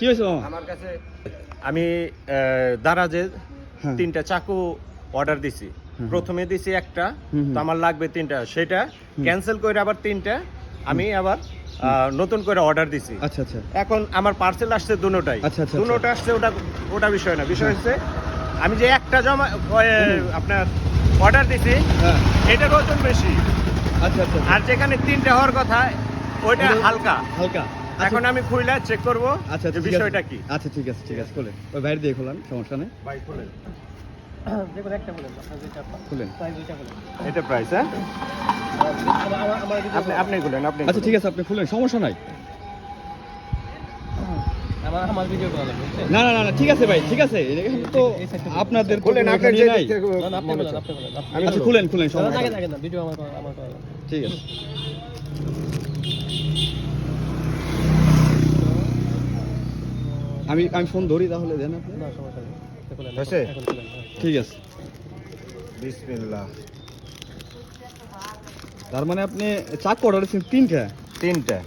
কি হয়েছে আমার কাছে আমি দারাজে হ্যাঁ। তিনটা চাকু অর্ডার দিছি। প্রথমে দিছি একটা। তো আমার লাগবে তিনটা। সেটা ক্যান্সেল করে আবার তিনটা আমি আবার নতুন করে অর্ডার দিছি। আচ্ছা আচ্ছা। এখন আমার পার্সেল আসছে দুটোটাই। আচ্ছা, আচ্ছা, দুটোটা আসছে ওটা ওটা বিষয় না। বিষয় হচ্ছে আমি যে একটা জমা আপনার অর্ডার দিছি হ্যাঁ। এটার ওজন বেশি। আচ্ছা আচ্ছা আর যেখানে তিনটা হওয়ার কথা ওইটা হালকা। হালকা। এখন আমি খুইলা চেক করব আচ্ছা যে বিষয়টা কি। আচ্ছা ঠিক আছে ঠিক আছে খোলেন। ওই বাইরে দিয়ে খোলান সমস্যা নেই। ভাই খুলেন। খুলেন হ্যাঁ? খুলেন। আচ্ছা ঠিক আছে আপনি খুলেন সমস্যা নাই। আমার আমার ভিডিও করা লাগবে বুঝছেন? না না না না, ঠিক আছে ভাই ঠিক আছে। তো আপনাদের খুলেন কোনো আপনার এখানে যে নাই দিক থেকে না, না, আপনি মনে বলেন, হচ্ছে। আপনি বলেন, আপনি আমি বলেন। আচ্ছা খুলেন খুলেন না, সমস্যা থাকে নাই। থাকে না ভিডিও আমার করা- আমার করা লাগবে। ঠিক আছে আমি আমি ফোন ধরি তাহলে দেন আপনি। হয়েছে? হ্যাঁ। ঠিক আছে। বিসমিল্লাহ। তার মানে আপনি চাক অর্ডার দিয়েছেন? তিনটা? তিনটা।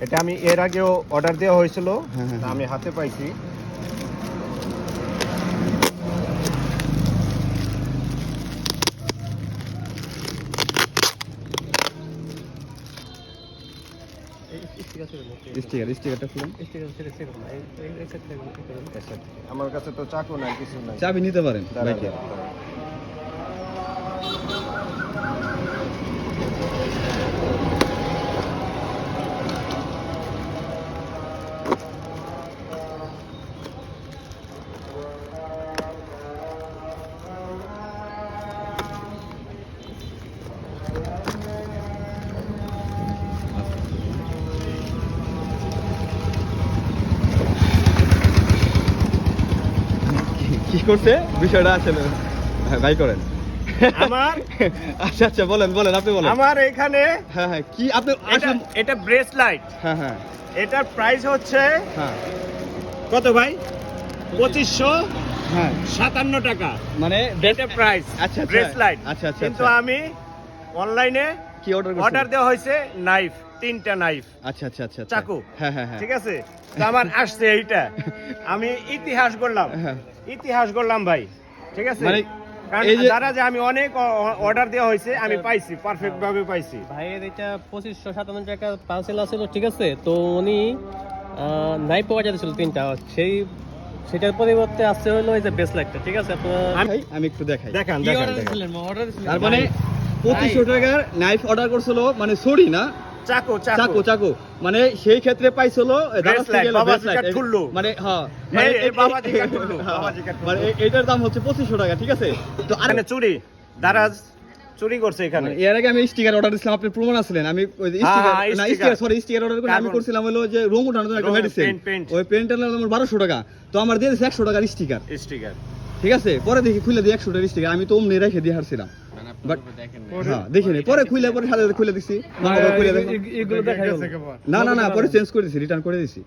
এটা আমি এর আগেও অর্ডার দেওয়া হয়েছিল হ্যাঁ, হ্যাঁ, আমি হাতে পাইছি এই- এই sticker ছিল না, এই- স্টিকার স্টিকারটা খুলেন এই sticker ছিল, ছিল না, এই- এই- এই side থেকে ঠিক স্টিকারটা খুলুন আমার কাছে তো চাকু নাই কিছু নাই চাবি নিতে পারেন কি- করছে? বিষয়টা আসলে হ্যাঁ, ভাই করেন। আমার আচ্ছা আচ্ছা বলেন বলেন আপনি বলেন। আমার এখানে হ্যাঁ হ্যাঁ কি আপনি এটা ব্রেসলাইট হ্যাঁ হ্যাঁ। এটার প্রাইস হচ্ছে হ্যাঁ। কত ভাই? পঁচিশশো হ্যাঁ। সাতান্ন টাকা। মানে এটা প্রাইস আচ্ছা, আচ্ছা। ব্রেসলাইট আচ্ছা, আচ্ছা, কিন্তু আচ্ছা। আমি অনলাইনে কি অর্ডার করছেন? অর্ডার দেওয়া হয়েছে নাইফ তিনটা নাইফ আচ্ছা আচ্ছা আচ্ছা আচ্ছা। চাকু। হ্যাঁ হ্যাঁ হ্যাঁ। ঠিক আছে? তো আমার আসছে এইটা। আমি ইতিহাস করলাম হ্যাঁ। ইতিহাস করলাম ভাই। ঠিক আছে? মানে কারণ যারা যে আমি অনেক অর্ডার দেওয়া হয়েছে আমি পাইছি পারফেক্ট ভাবে পাইছি। ভাইয়ের এটা পঁচিশশো সাতান্ন টাকা পার্সেল আছিল ঠিক আছে? তো উনি নাই পাওয়া যাচ্ছিল তিনটা। সেই সেটার পরিবর্তে আসছে হলো এই যে ব্রেসলেটটা ঠিক আছে? আপনার ভাই, আমি একটু দেখাই। দেখান দেখান তার মানে পঁচিশশো টাকার নাইফ অর্ডার করছিল মানে সরি না? চাকু চাকু। মানে সেই ক্ষেত্রে পাইছিল। মানে হ্যাঁ। মানে হ্যাঁ। মানে এটার দাম হচ্ছে পঁচিশশো টাকা ঠিক আছে? তো আর চুরি। দারাজ চুরি করছে এখানে। মানে এর আগে আমি স্টিকার অর্ডার দিছিলাম আপনি প্রমাণ আসলেন আমি হ্যাঁ, না স্টিকার সরি স্টিকার অর্ডার করে আমি করছিলাম হলো যে রং উঠানোর জন্য একটা মেডিসিন। ওই পেন্টের আমার বারোশো টাকা। তো আমার দিয়ে দিয়েছে একশো টাকার স্টিকার স্টিকার ঠিক আছে? পরে দেখি খুলে দিয়ে একশো টাকার স্টিকার আমি তো অমনি রেখে দিয়ে হারছিলাম। বাট হ্যাঁ দেখিনি। পরে খুলে পরে সাথে খুলে দিছি না না না পরে চেঞ্জ করে দিছি রিটার্ন করে দিছি.